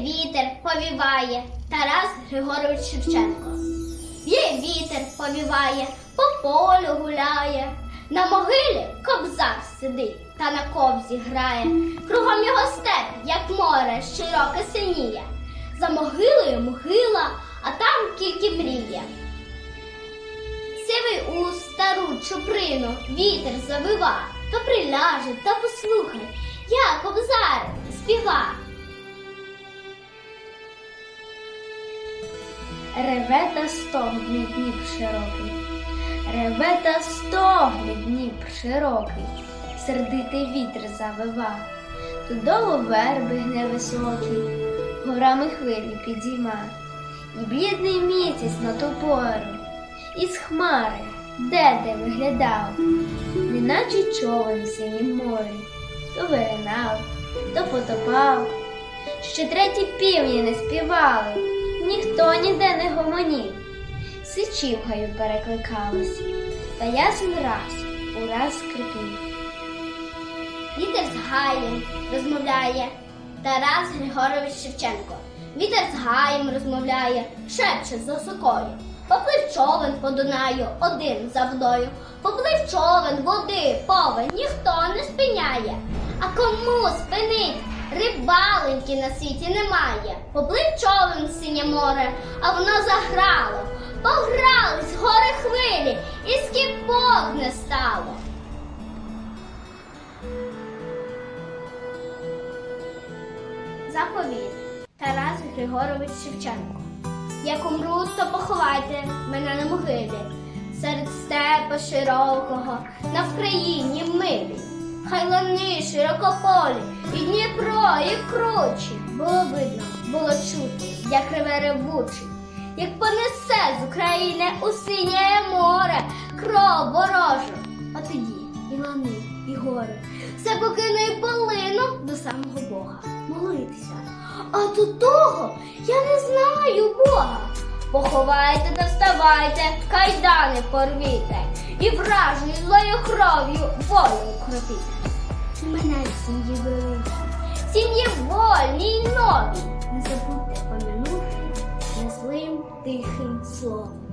вітер повіває Тарас Григорович Шевченко. Є вітер повіває, по полю гуляє. На могилі кобзар сидить та на кобзі грає. Кругом його степ, як море, широке синіє. За могилою могила, а там тільки мріє. Сивий у стару чуприну вітер завива, то приляже та послухай, як кобзар співа. Реве та стогне Дніп широкий, реве та стогне Дніп широкий, сердитий вітер завива, Додолу верби гне високий, горами хвилі підійма, і блідний місяць на ту пору, із хмари, де де виглядав, неначе човен в синім морі, то виринав, то потопав. Ще треті півні не співали, ніхто ніде не гомонів. Сичі в гаю перекликались, та ясен раз ураз скрипів. Вітер з гаєм розмовляє Тарас Григорович Шевченко. Вітер з гаєм розмовляє, шепче за сокою. Поплив човен по Дунаю, один за водою. Поплив човен, води, повен, ніхто не спиняє. А кому спинить? Рибаленьки на світі немає. Поплив човен синє море, а воно заграло. Погрались гори хвилі, і скіпок не стало. Заповіт Тарас Григорович Шевченко. Як умру, то поховайте мене на могилі, серед степа широкого, на Вкраїні милі. Хай лани широкополі, і Дніпро, і кручі. Було видно, було чути, як реве ревучий, як понесе з України у синє море кров ворожу. А тоді і лани, і гори, все покину і полину до самого Бога молитися. А до того я не знаю Бога. Поховайте не вставайте, кайдани порвіте, і вражою злою кров'ю волю укропіть. І мене в сім'ї великі, сім'ї вольні й нові. Не забудьте помянути незлим тихим словом.